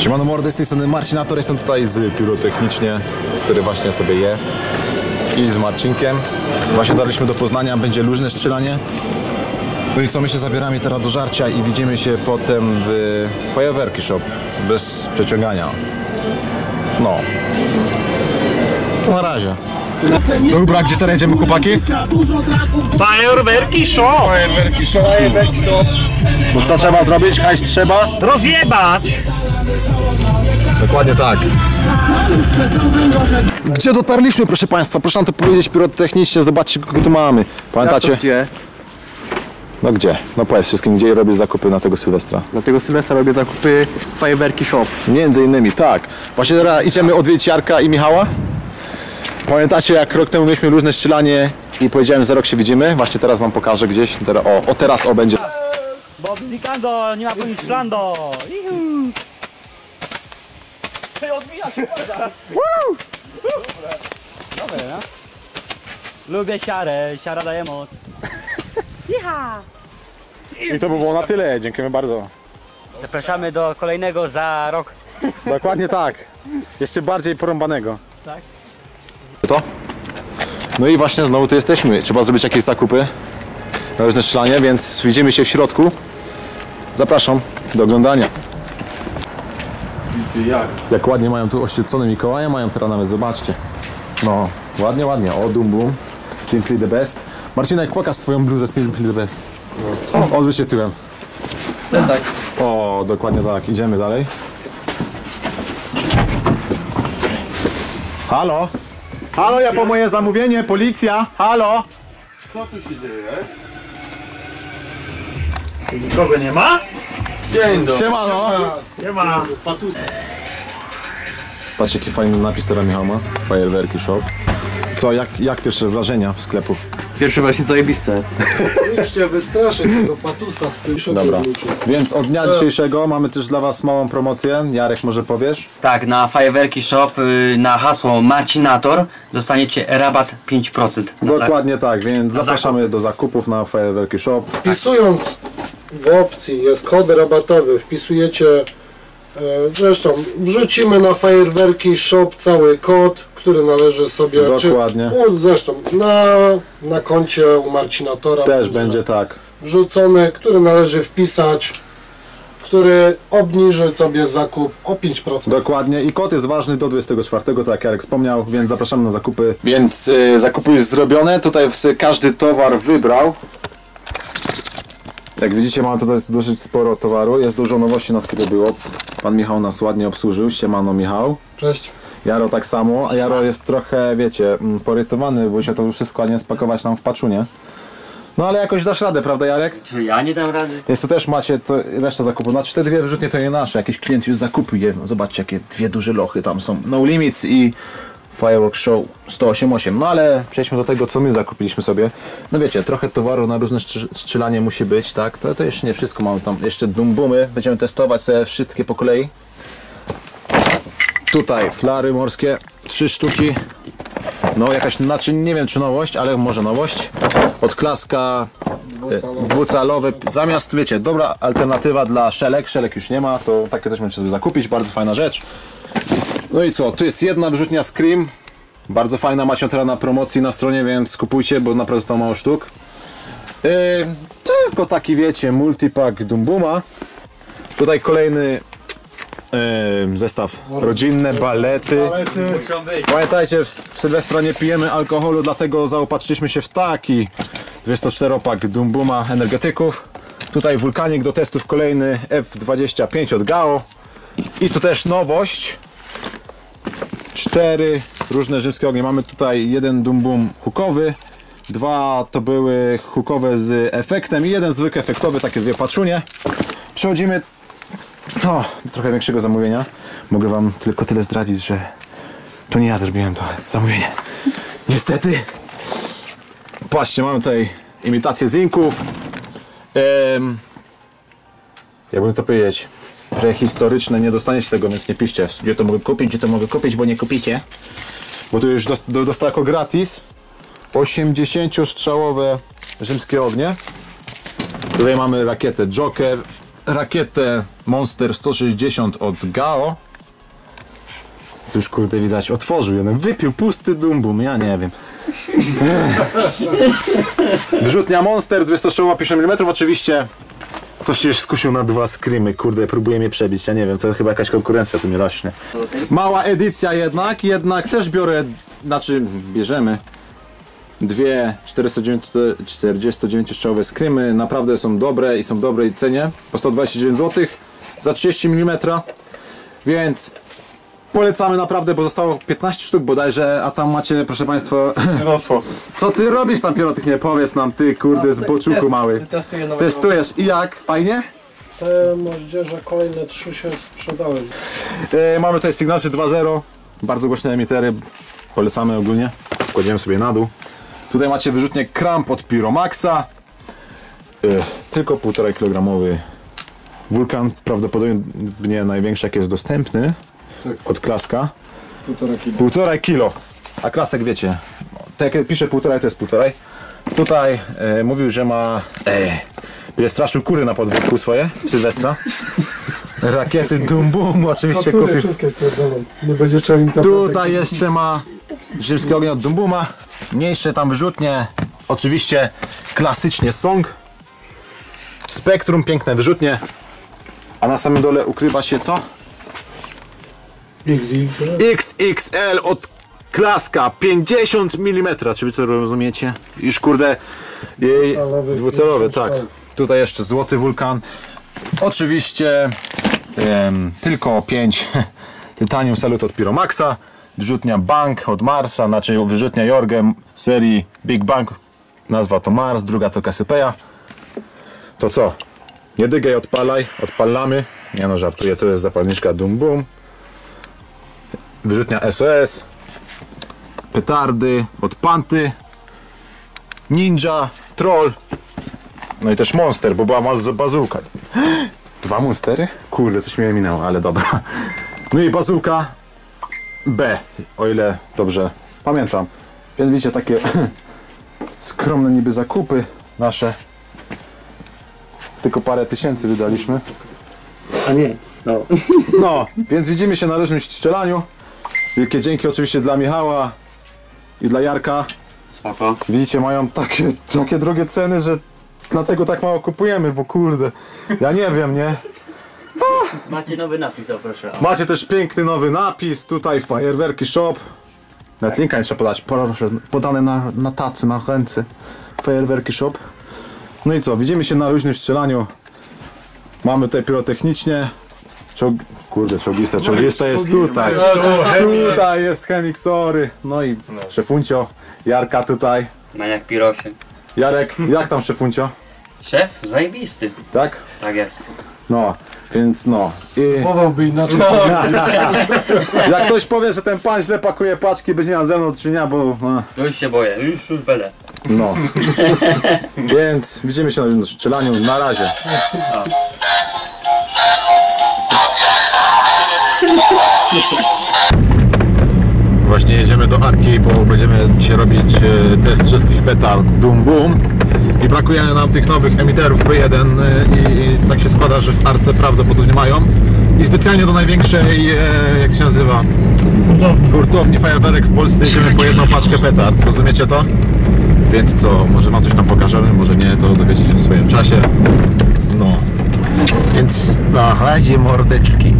Siemano mordy, z tej strony Marcinator, jestem tutaj z pirotechnicznie, który właśnie sobie je i z Marcinkiem. Właśnie dotarliśmy do Poznania, będzie luźne strzelanie. No i co, my się zabieramy teraz do żarcia i widzimy się potem w fajerwerki shop, bez przeciągania. No. To na razie. Dobra, gdzie teraz jedziemy chłopaki? Fajerwerki show! Fajerwerki shop. No co trzeba zrobić? Hajs trzeba? Rozjebać! Dokładnie tak. Gdzie dotarliśmy, proszę Państwa? Proszę nam to powiedzieć pirotechnicznie, zobaczcie kogo tu mamy. Pamiętacie? Gdzie? No gdzie? No powiedz wszystkim, gdzie robisz zakupy na tego Sylwestra. Dlatego Sylwestra robię zakupy Fajerwerki Shop. Między innymi, tak. Właśnie teraz idziemy odwiedzić Jarka i Michała. Pamiętacie, jak rok temu mieliśmy różne strzelanie i powiedziałem, że za rok się widzimy? Właśnie teraz wam pokażę gdzieś. Teraz, o, o teraz o będzie. Bob Zikando, nie ma po nic szlando! Ty odbija się Woo! Dobre, no? Lubię siarę, siara daje moc. Iha! I to by było na tyle. Dziękujemy bardzo. Zapraszamy do kolejnego za rok. Dokładnie tak. Jeszcze bardziej porąbanego. Tak. To? No i właśnie znowu tu jesteśmy. Trzeba zrobić jakieś zakupy na różne strzelanie, więc widzimy się w środku. Zapraszam do oglądania. Jak? Jak ładnie mają tu oświecone Mikołaje, mają teraz nawet, zobaczcie. No, ładnie, ładnie. O, dum bum. Simply the best. Marcinek, pokaż swoją bluzę Simply the best. O, odwróć się tyłem. tak. O, dokładnie tak. Idziemy dalej. Halo? Halo, ja po moje zamówienie, policja! Halo? Nikogo nie ma? Siemano! Nie ma. Patrz jaki fajny napis teraz Michał ma. Fajerwerki Shop. Co, jak, jak pierwsze wrażenia w sklepu? Pierwsze właśnie zajebiste. Musicie wystraszyć tego patusa z tym Dobra. Więc od dnia dzisiejszego mamy też dla was małą promocję. Jarek, może powiesz? Tak, na Fajerwerki Shop y, na hasło Marcinator dostaniecie rabat 5%. Na za- Dokładnie tak, więc zapraszamy do zakupów na Fajerwerki Shop. Wpisując w opcji jest kod rabatowy, wpisujecie e, zresztą wrzucimy na fajerwerki shop cały kod, który należy sobie Dokładnie. Czy, zresztą na, na koncie u Marcinatora Też będzie tak. wrzucony, który należy wpisać, który obniży tobie zakup o 5%. Dokładnie i kod jest ważny do 24, tak jak Jarek wspomniał, więc zapraszamy na zakupy. Więc y, zakupy już zrobione, tutaj w- każdy towar wybrał. Jak widzicie mamy tutaj dosyć sporo towaru, jest dużo nowości na sklepie było. Pan Michał nas ładnie obsłużył, siemano Michał. Cześć. Jaro tak samo, a Jaro jest trochę, wiecie, mm, porytowany, bo się to wszystko ładnie spakować nam w paczunie. No ale jakoś dasz radę, prawda Jarek? Czy ja nie dam rady? Więc tu też macie to, resztę zakupów. Znaczy te dwie wyrzutnie to nie nasze. Jakiś klient już zakupił je. Zobaczcie jakie dwie duże lochy tam są. No Limits i Firework Show 108.8. No ale przejdźmy do tego co my zakupiliśmy sobie. No wiecie, trochę towaru na różne strzelanie musi być, tak? To, to jeszcze nie wszystko. Mamy tam jeszcze dumbumy. Będziemy testować sobie wszystkie po kolei. Tutaj flary morskie. Trzy sztuki. No jakaś, znaczy nie wiem czy nowość, ale może nowość. Odklaska e, dwucalowy. Zamiast, wiecie, dobra alternatywa dla szelek. Szelek już nie ma, to takie coś możecie sobie zakupić. Bardzo fajna rzecz. No i co, tu jest jedna wyrzutnia Scream. Bardzo fajna, macie teraz na promocji na stronie, więc kupujcie, bo naprawdę zostało mało sztuk. Yy, tylko taki, wiecie, multipack Dumbuma. Tutaj kolejny zestaw rodzinne, balety. Pamiętajcie, w Sylwestra nie pijemy alkoholu, dlatego zaopatrzyliśmy się w taki 24-pak Dumbuma energetyków. Tutaj wulkanik do testów kolejny F25 od Gao. I tu też nowość. Cztery różne rzymskie ognie. Mamy tutaj jeden Dumbum hukowy, dwa to były hukowe z efektem i jeden zwykły efektowy, takie dwie paczunie. Przechodzimy o, do trochę większego zamówienia. Mogę wam tylko tyle zdradzić, że to nie ja zrobiłem to zamówienie. Niestety. Patrzcie, mamy tutaj imitację zinków. Ehm, jakbym to powiedzieć, prehistoryczne, nie dostaniecie tego, więc nie piszcie, gdzie to mogę kupić, gdzie to mogę kupić, bo nie kupicie. Bo tu już dost, do, dostałem jako gratis 80-strzałowe rzymskie ognie. Tutaj mamy rakietę Joker, rakietę Monster 160 od Gao. Już kurde widać, otworzył jeden, wypił pusty dumbum, ja nie wiem. Wyrzutnia Monster 250 mm, oczywiście Ktoś się skusił na dwa skrymy, kurde, próbuje mnie przebić, ja nie wiem, to chyba jakaś konkurencja tu mi rośnie. Mała edycja jednak, jednak też biorę, znaczy bierzemy dwie 49-strzałowe skrymy, naprawdę są dobre i są w dobrej cenie, po 129 zł za 30 mm, więc polecamy naprawdę, bo zostało 15 sztuk bodajże, a tam macie, proszę Państwa, Rosło. co Ty robisz tam pirotechnie, powiedz nam, Ty kurde z boczuku mały. Testuję nowego. Testujesz i jak? Fajnie? Te moździerze kolejne trzy się sprzedały. E, mamy tutaj Signature 2.0, bardzo głośne emitery, polecamy ogólnie. Kładziemy sobie na dół. Tutaj macie wyrzutnie Cramp od Pyromaxa. E, tylko 1,5 kg wulkan, prawdopodobnie największy jaki jest dostępny od klaska. Półtora kilo. Półtorej kilo. A klasek wiecie, tak jak pisze półtorej to jest półtorej. Tutaj e, mówił, że ma. E, będzie straszył kury na podwórku swoje, Sylwestra. Rakiety Dum Bum oczywiście kupił. Nie będzie trzeba im tam... Tutaj jeszcze ma rzymski ogień od Dumbuma. Mniejsze tam wyrzutnie. Oczywiście klasycznie Song. Spektrum, piękne wyrzutnie. A na samym dole ukrywa się co? XX. XXL od klaska 50 mm, czy wy to rozumiecie? Już kurde jej Dwucelowy, dwucelowy, 50 tak. Tutaj jeszcze złoty wulkan. Oczywiście em, tylko 5 Titanium Salut od Pyromaxa, wyrzutnia Bank od Marsa, znaczy wyrzutnia Jorge serii Big Bang. Nazwa to Mars, druga to Cassiopeia. To co? Nie dygaj, odpalaj, odpalamy. Nie no, żartuję, to jest zapalniczka Dum Boom wyrzutnia SOS, petardy od Panty, Ninja, Troll, no i też Monster, bo była bazułka. Dwa Monstery? Kurde, coś mnie minęło, ale dobra. No i bazułka B, o ile dobrze pamiętam. Więc widzicie, takie skromne niby zakupy nasze. Tylko parę tysięcy wydaliśmy. A nie. No. No, więc widzimy się na różnym strzelaniu. Wielkie dzięki oczywiście dla Michała i dla Jarka. Spoko. Widzicie, mają takie, takie drogie ceny, że dlatego tak mało kupujemy, bo kurde, ja nie wiem, nie? Macie nowy napis, proszę. Macie też piękny nowy napis, tutaj Fajerwerki Shop. Nawet linka nie trzeba podać, proszę, podane na, na tacy, na ręce. Fajerwerki Shop. No i co, widzimy się na różnym strzelaniu. Mamy tutaj pyrotechnicznie. Czołg... Kurde, czołgista, czołgista jest tutaj. Tutaj jest chemik, sorry. No i szefuncio, Jarka tutaj. Maniak Pirosie. Jarek, jak tam szefuncio? Szef? Zajebisty. Tak? Tak jest. No, więc no. I Mowałby inaczej. jak ktoś powie, że ten pan źle pakuje paczki, będzie miał ze mną do czynienia, bo... No. Już się boję, już, już będę. no. Więc widzimy się na strzelaniu. Na razie. Właśnie jedziemy do Arki, bo będziemy dzisiaj robić e, test wszystkich petard Doom Boom brakuje nam tych nowych emiterów P1 e, i, i tak się składa, że w Arce prawdopodobnie mają i specjalnie do największej, e, jak się nazywa, hurtowni fajerwerek w Polsce jedziemy po jedną paczkę petard, rozumiecie to? Więc co, może wam coś tam pokażemy, może nie, to dowiecie się w swoim czasie. No. Więc na razie mordeczki.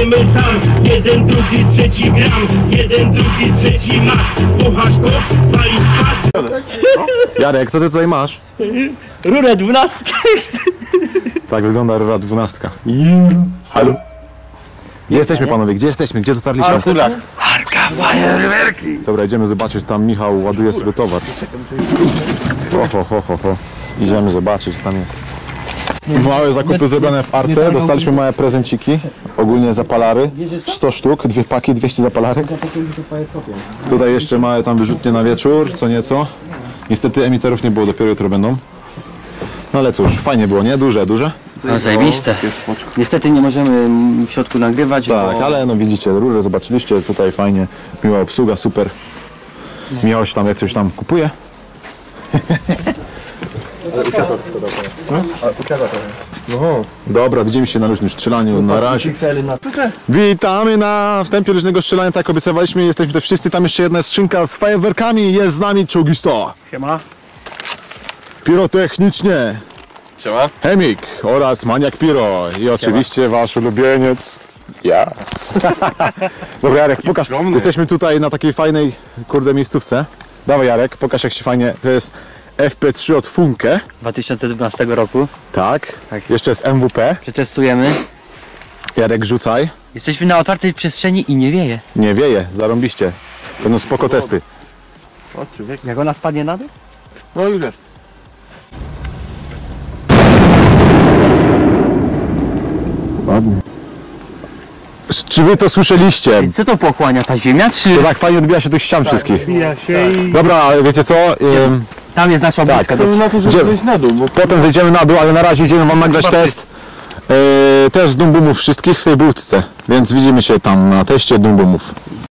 Tam, jeden, drugi, trzeci gram Jeden, drugi, trzeci mak Kochasz go, palisz pak Jarek, co ty tutaj masz? Rurę dwunastkę. Tak wygląda rura dwunastka. Halo? Gdzie jesteśmy panowie? Gdzie jesteśmy? Gdzie dotarliśmy? Arkulak. Dobra, idziemy zobaczyć, tam Michał ładuje sobie towar. Ho, ho, ho, ho, ho. Idziemy zobaczyć, co tam jest. Małe zakupy zrobione w Arce, dostaliśmy małe prezenciki, ogólnie zapalary, 100 sztuk, dwie paki, 200 zapalarek. Tutaj jeszcze małe tam wyrzutnie na wieczór, co nieco. Niestety emiterów nie było, dopiero jutro będą. No ale cóż, fajnie było, nie? Duże, duże. No zajebiste. Niestety nie możemy w środku nagrywać, Tak, bo... ale no widzicie, rurę zobaczyliście, tutaj fajnie, miła obsługa, super. Się tam jak coś tam kupuje. No. Dobra, widzimy się na różnym strzelaniu. Na razie. Witamy na wstępie różnego strzelania, tak jak obiecywaliśmy. Jesteśmy tutaj wszyscy. Tam jeszcze jedna skrzynka z fajerwerkami. Jest z nami Czogisto. Siema. Pirotechnicznie. Siema. Chemik oraz Maniak Piro. I oczywiście wasz ulubieniec. Ja. Dobra Jarek, pokaż. Jesteśmy tutaj na takiej fajnej, kurde, miejscówce. Dawaj Jarek, pokaż jak się fajnie. To jest FP3 od Funke. 2012 roku. Tak. Tak. Jeszcze jest MWP. Przetestujemy. Jarek, rzucaj. Jesteśmy na otwartej przestrzeni i nie wieje. Nie wieje, zarąbiście. Będą spoko testy. O, człowiek. Jak ona spadnie na dół? No już jest. Ładnie. Czy wy to słyszeliście? Co to pochłania ta ziemia? Czy To tak fajnie odbija się tych ścian wszystkich. Bija się i... Dobra, wiecie co? Ym, tam jest nasza Tak, budka? na to, żeby Gdzie- zejść na dół, bo Potem zejdziemy na dół, ale na razie idziemy wam nagrać test. Yy, też dumbumów wszystkich w tej budce. Więc widzimy się tam na teście dumbumów.